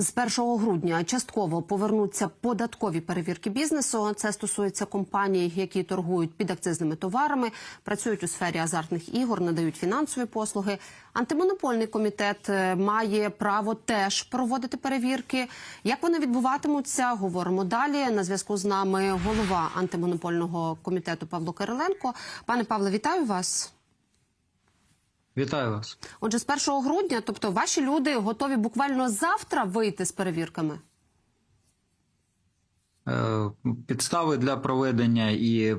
З 1 грудня частково повернуться податкові перевірки бізнесу. Це стосується компаній, які торгують підакцизними товарами, працюють у сфері азартних ігор, надають фінансові послуги. Антимонопольний комітет е, має право теж проводити перевірки. Як вони відбуватимуться, говоримо далі. На зв'язку з нами голова антимонопольного комітету Павло Кириленко. Пане Павле, вітаю вас. Вітаю вас. Отже, з 1 грудня, тобто ваші люди готові буквально завтра вийти з перевірками. Е, Підстави для проведення і е,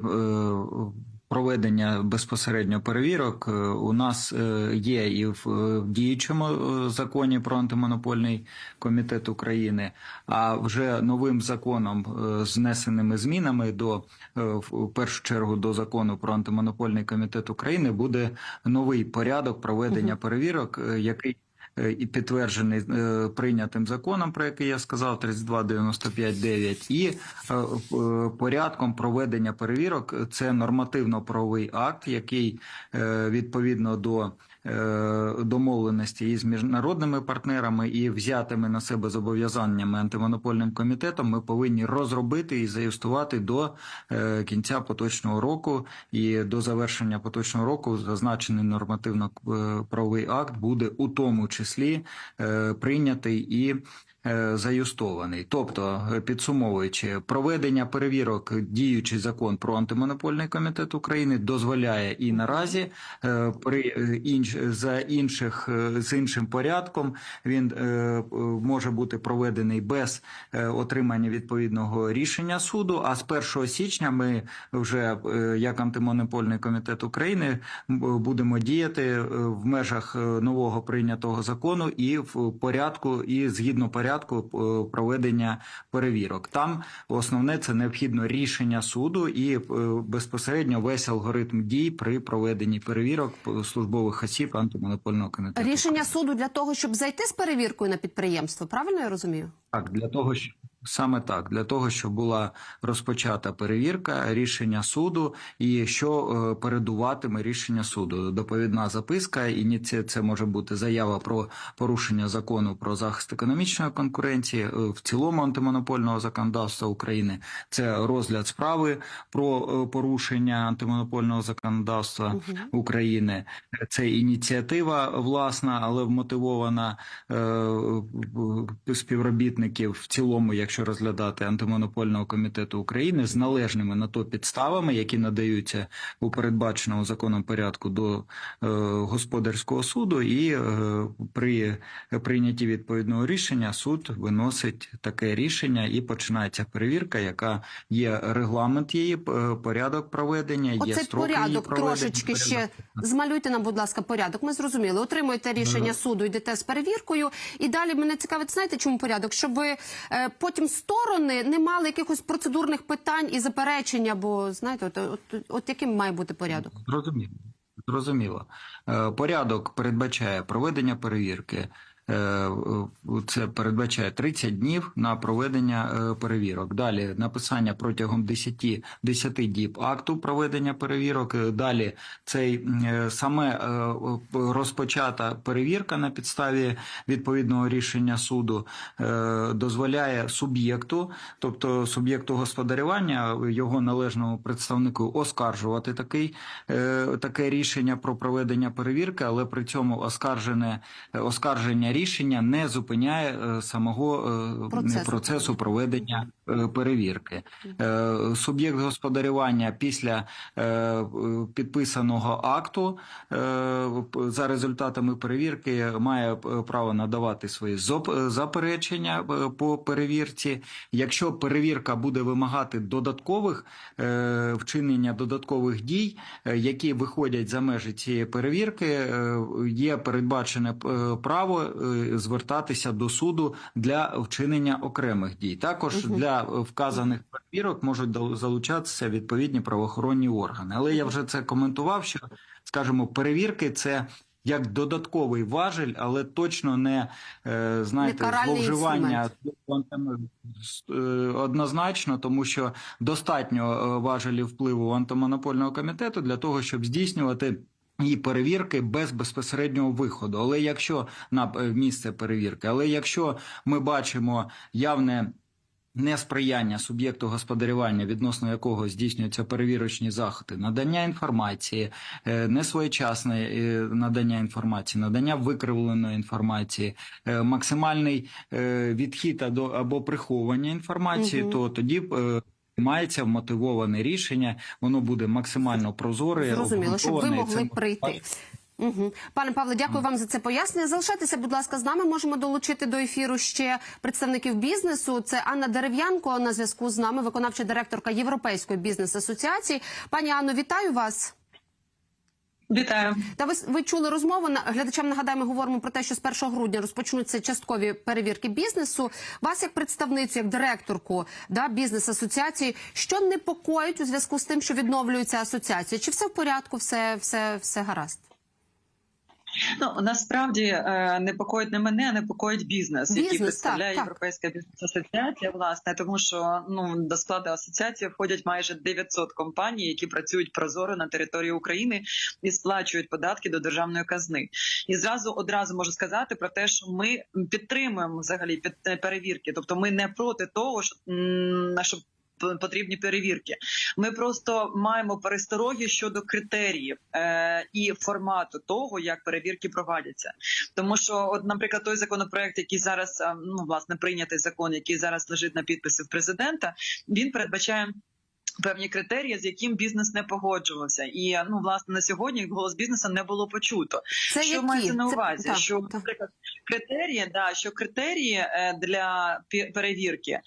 проведення безпосередньо перевірок е, у нас е, є і в е, діючому законі про антимонопольний комітет України, а вже новим законом з внесеними змінами до в першу чергу до закону про антимонопольний комітет України буде новий порядок проведення перевірок, який і підтверджений е, прийнятим законом, про який я сказав, 3295.9, і е, е, порядком проведення перевірок. Це нормативно-правовий акт, який е, відповідно до е, домовленості із міжнародними партнерами і взятими на себе зобов'язаннями антимонопольним комітетом, ми повинні розробити і заюстувати до е, кінця поточного року. І до завершення поточного року зазначений нормативно-правовий акт буде у тому числі е, прийнятий і е, заюстований. Тобто, е, підсумовуючи, проведення перевірок діючий закон про антимонопольний комітет України дозволяє і наразі е, при е, інш за інших е, з іншим порядком він е, е, може бути проведений без е, отримання відповідного рішення суду. А з 1 січня ми вже е, як антимонопольний комітет України будемо діяти е, в межах е, нового прийнятого закону і в порядку, і згідно порядку е, проведення перевірок. Там основне це необхідно рішення суду і е, безпосередньо весь алгоритм дій при проведенні перевірок службових осіб антимонопольного комітету. Рішення суду для того, щоб зайти з перевіркою на підприємство. Правильно я розумію? Так, для того, що саме так, для того, щоб була розпочата перевірка рішення суду, і що е, передуватиме рішення суду. Доповідна записка, і це, може бути заява про порушення закону про захист економічної конкуренції, е, в цілому антимонопольного законодавства України. Це розгляд справи про е, порушення антимонопольного законодавства України. Це ініціатива власна, але вмотивована співробітників в цілому, якщо розглядати антимонопольного комітету України з належними на то підставами, які надаються у передбаченому законом порядку до е, господарського суду, і е, при прийнятті відповідного рішення суд виносить таке рішення і починається перевірка, яка є регламент її, порядок проведення, є Оцей строки її порядок проведення. трошечки ще змалюйте нам, будь ласка, порядок. Ми зрозуміли. Отримуєте рішення суду, йдете з перевіркою. І далі мене цікавить, знаєте, чому порядок? Щоб е, потім сторони не мали якихось процедурних питань і заперечення, бо знаєте, от, от, от яким має бути порядок? Зрозуміло. Зрозуміло. Е, Порядок передбачає проведення перевірки. Е, Це передбачає 30 днів на проведення е, перевірок. Далі написання протягом 10, 10 діб акту проведення перевірок. Е, Далі цей саме розпочата перевірка на підставі відповідного рішення суду дозволяє суб'єкту, тобто суб'єкту господарювання, його належному представнику оскаржувати такий, таке рішення про проведення перевірки, але при цьому оскаржене оскарження рішення не зупиняє е, самого е, Процесу. процесу проведення е, перевірки. Суб'єкт господарювання після підписаного акту за результатами перевірки має право надавати свої заперечення по перевірці. Якщо перевірка буде вимагати додаткових вчинення додаткових дій, які виходять за межі цієї перевірки, є передбачене право звертатися до суду для вчинення окремих дій. Також для е, вказаних перевірок можуть залучатися відповідні правоохоронні органи. Але я вже це коментував, що скажімо, перевірки це. Як додатковий важель, але точно не е, знаєте, Не зловживання Е, однозначно, тому що достатньо е, важелів впливу антимонопольного комітету для того, щоб здійснювати і перевірки без безпосереднього виходу. Але якщо на е, місце перевірки, але якщо ми бачимо явне несприяння суб'єкту господарювання, відносно якого здійснюються перевірочні заходи, надання інформації, е, несвоєчасне е, надання інформації, надання викривленої інформації, максимальний відхід або, або приховування інформації, Мгм. то тоді Мається вмотивоване рішення, воно буде максимально прозоре, Зрозуміло, щоб ви могли прийти. Угу. Пане Павле, дякую вам за це пояснення. Залишайтеся, будь ласка, з нами. Можемо долучити до ефіру ще представників бізнесу. Це Анна Дерев'янко на зв'язку з нами, виконавча директорка Європейської бізнес-асоціації. Пані Анно, вітаю вас. Вітаю. Та ви, ви чули розмову глядачам. Нагадаємо, говоримо про те, що з 1 грудня розпочнуться часткові перевірки бізнесу. Вас як представницю, як директорку да, бізнес-асоціації, що непокоїть у зв'язку з тим, що відновлюється асоціація? Чи все в порядку, все, все, все гаразд? Ну насправді е, непокоїть не мене, а непокоїть бізнес, який представляє так. Європейська бізнес-асоціація, власне, тому що ну до складу асоціації входять майже 900 компаній, які працюють прозоро на території України і сплачують податки до державної казни. І зразу одразу можу сказати про те, що ми підтримуємо взагалі під е, перевірки, тобто ми не проти того, що щоб потрібні перевірки. Ми просто маємо перестороги щодо критеріїв е, і формату того, як перевірки проводяться. Тому що, от, наприклад, той законопроект, який зараз е, ну власне прийнятий закон, який зараз лежить на підписи в президента, він передбачає. Певні критерії, з яким бізнес не погоджувався, і ну власне на сьогодні голос бізнесу не було почуто. Це що які? мається на Це- увазі? так, що наприклад критерії, да що критерії е, для перевірки, е,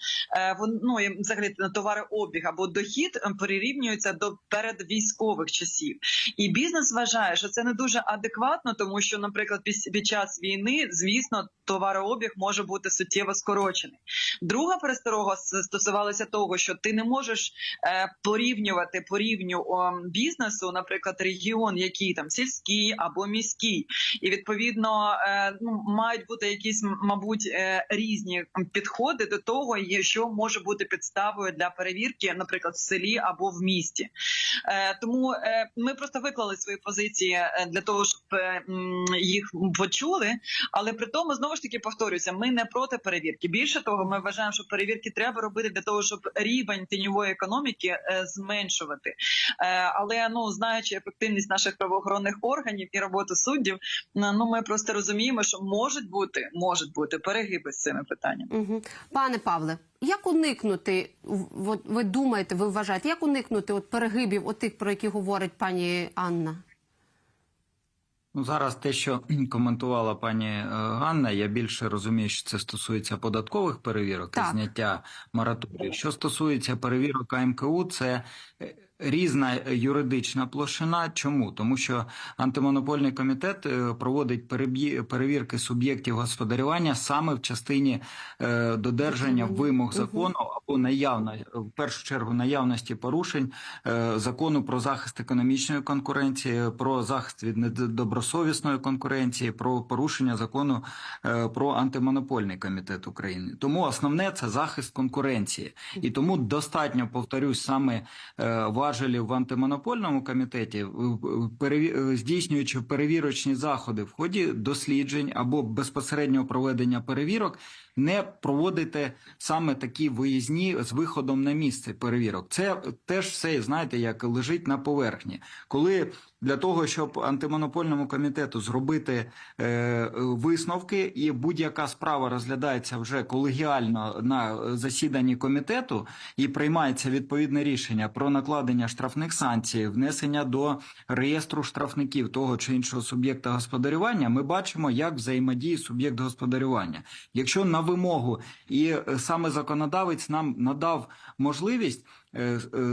вон, ну і взагалі на товарообіг або дохід е, перерівнюються до передвійськових часів. І бізнес вважає, що це не дуже адекватно, тому що, наприклад, під час війни, звісно, товарообіг може бути суттєво скорочений. Друга пересторога стосувалася того, що ти не можеш порівнювати по рівню бізнесу, наприклад, регіон, який там сільський або міський, і відповідно е, ну, мають бути якісь, мабуть, е, різні підходи до того, що може бути підставою для перевірки, наприклад, в селі або в місті. Е, Тому ми просто виклали свої позиції для того, щоб їх почули. Але при тому знову ж таки повторюся, ми не проти перевірки. Більше того, ми вважаємо, що перевірки треба робити для того, щоб рівень тіньової економіки е, зменшувати. Е, Але ну знаючи ефективність наших правоохоронних органів і роботу суддів, ну ми просто розуміємо, що можуть бути можуть бути перегиби з цими питаннями. Пане Павле, як уникнути, ви думаєте, ви вважаєте, як уникнути от перегибів, отих, тих, про які говорить пані Анна? Ну, зараз те, що коментувала пані е, Ганна, я більше розумію, що це стосується податкових перевірок Так. і зняття мораторію. Що стосується перевірок АМКУ, це е, різна юридична площина. Чому? Тому що антимонопольний комітет е, проводить перевірки суб'єктів господарювання саме в частині додержання вимог закону або наявна в першу чергу наявності порушень е, закону про захист економічної конкуренції, про захист від недобросовісної конкуренції, про порушення закону е, про антимонопольний комітет України. Тому основне це захист конкуренції, і тому достатньо повторюсь саме е, важелів в антимонопольному комітеті, здійснюючи перевірочні заходи в ході досліджень або безпосереднього проведення перевірок. Не проводити саме такі виїзні з виходом на місце перевірок. Це теж все, знаєте, як лежить на поверхні. Коли для того, щоб антимонопольному комітету зробити е, висновки, і будь-яка справа розглядається вже колегіально на засіданні комітету і приймається відповідне рішення про накладення штрафних санкцій, внесення до реєстру штрафників того чи іншого суб'єкта господарювання, ми бачимо, як взаємодіє суб'єкт господарювання. Якщо на вимогу і саме законодавець нам надав можливість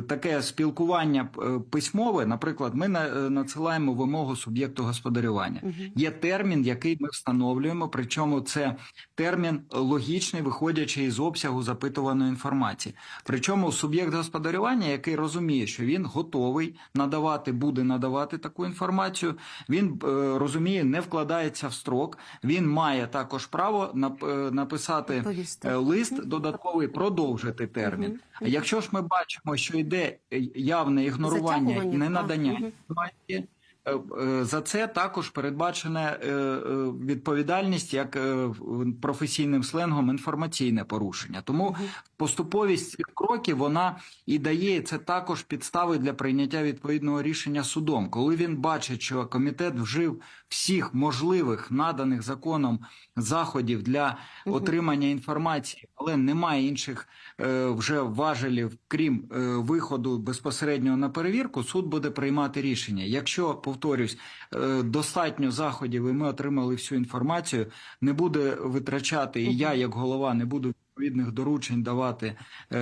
таке спілкування е, письмове, наприклад, ми на- е, надсилаємо вимогу суб'єкту господарювання. Є термін, який ми встановлюємо, причому це термін логічний, виходячи із обсягу запитуваної інформації. Причому суб'єкт господарювання, який розуміє, що він готовий надавати, буде надавати таку інформацію, він е, розуміє, не вкладається в строк. Він має також право е, написати Відповісти. е, лист додатковий, продовжити термін. А якщо ж ми бачимо, що йде е, явне ігнорування і ненадання не надання інформації, За це також передбачена е, е, відповідальність як е, професійним сленгом інформаційне порушення. Тому поступовість цих кроків вона і дає це також підстави для прийняття відповідного рішення судом, коли він бачить, що комітет вжив всіх можливих наданих законом заходів для отримання інформації, але немає інших е, вже важелів, крім е, виходу безпосередньо на перевірку, суд буде приймати рішення. Якщо повторюсь, е, достатньо заходів, і ми отримали всю інформацію, не буде витрачати, і я, як голова, не буду. Відповідних доручень давати е,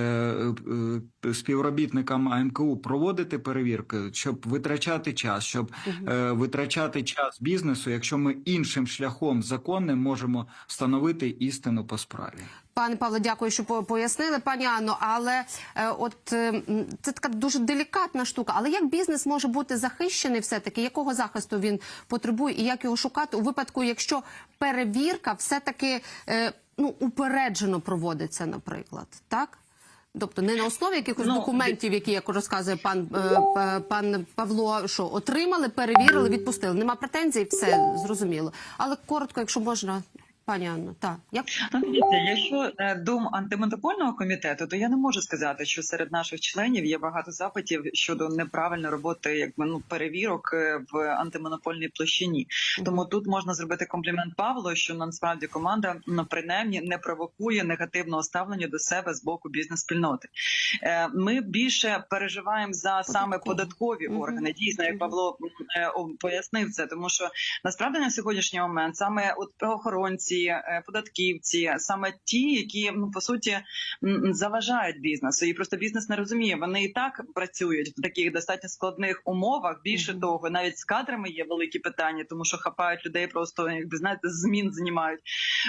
е, співробітникам АМКУ проводити перевірки, щоб витрачати час, щоб е, витрачати час бізнесу, якщо ми іншим шляхом законним можемо встановити істину по справі. Пане Павло, дякую, що по- пояснили, пані Анно. Але е, от е, це така дуже делікатна штука. Але як бізнес може бути захищений, все таки якого захисту він потребує, і як його шукати у випадку, якщо перевірка все таки е, ну упереджено проводиться, наприклад, так? Тобто не на основі якихось Ну, документів, які як розказує пан е, пан Павло, що отримали, перевірили, відпустили. Нема претензій, все зрозуміло. Але коротко, якщо можна, пані Анно, так як Ну, дивіться, якщо е, дум антимонопольного комітету, то я не можу сказати, що серед наших членів є багато запитів щодо неправильної роботи, якби ну перевірок е, в антимонопольній площині. Тому тут можна зробити комплімент Павлу, що насправді команда ну принаймні не провокує негативного ставлення до себе з боку бізнес-спільноти. Е, Ми більше переживаємо за саме податкові органи. Дійсно, як Павло пояснив це, тому що насправді на сьогоднішній момент саме от правоохоронці, е, податківці, саме ті, які ну по суті заважають бізнесу, і просто бізнес не розуміє. Вони і так працюють в таких достатньо складних умовах. Більше того, навіть з кадрами є великі питання, тому що хапають людей, просто якби знаєте, змін знімають.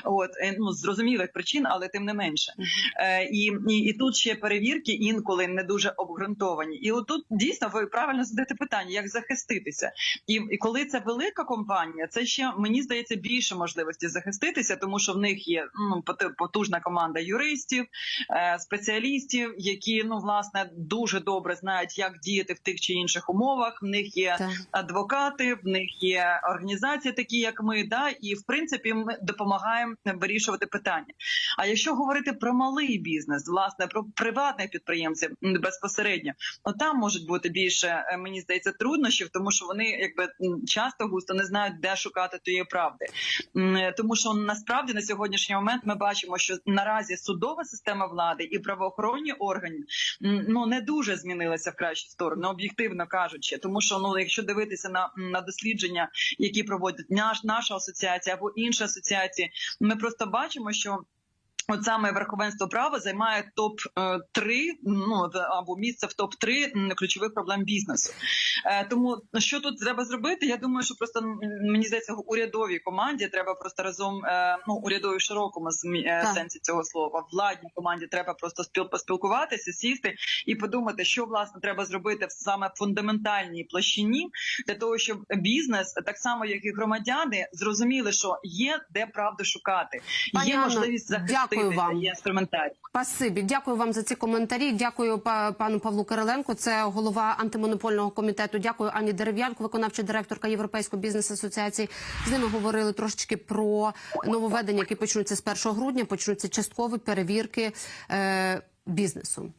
От е, ну з зрозумілих причин, але тим не менше. Е, і, і, і тут ще перевірки інколи не дуже обґрунтовані. І отут дійсно ви правильно задаєте питання, як захиститися. І, і коли це велика компанія, це ще мені здається більше можливості захиститися, тому що в них є ну потужна команда юристів, е, спеціалістів, які ну власне дуже добре знають, як діяти в тих чи інших умовах. В них є так. адвокати, в них є організації, такі як ми, да, і в принципі ми допомагаємо вирішувати питання. А якщо говорити про малий бізнес, власне про приватних підприємців безпосередньо, ну там можуть бути більше, е, мені здається, труднощів, тому що вони якби часто густо не знають, де шукати тієї правди. Е, Тому що насправді на сьогоднішній момент ми бачимо, що наразі судова система влади і правоохоронні органи ну не дуже змінилися в кращу сторону, об'єктивно кажучи, тому що ну якщо дивитися на, на дослідження, які проводить наш наша асоціація або інші асоціації, ми просто бачимо, що. От саме верховенство права займає топ 3 ну або місце в топ 3 ключових проблем бізнесу. Е, тому що тут треба зробити? Я думаю, що просто мені здається, урядовій команді треба просто разом е, ну урядовій в широкому е, сенсі цього слова. Владній команді треба просто спіл поспілкуватися, сісти і подумати, що власне треба зробити в саме фундаментальній площині для того, щоб бізнес, так само як і громадяни, зрозуміли, що є де правду шукати, Пані є можливість захиститися, дякую вам. Пасибі. Дякую вам за ці коментарі. Дякую па- пану Павлу Кириленко. Це голова антимонопольного комітету. Дякую Ані Дерев'янко, виконавча директорка Європейської бізнес асоціації. З ними говорили трошечки про нововведення, які почнуться з 1 грудня. Почнуться часткові перевірки е, бізнесу.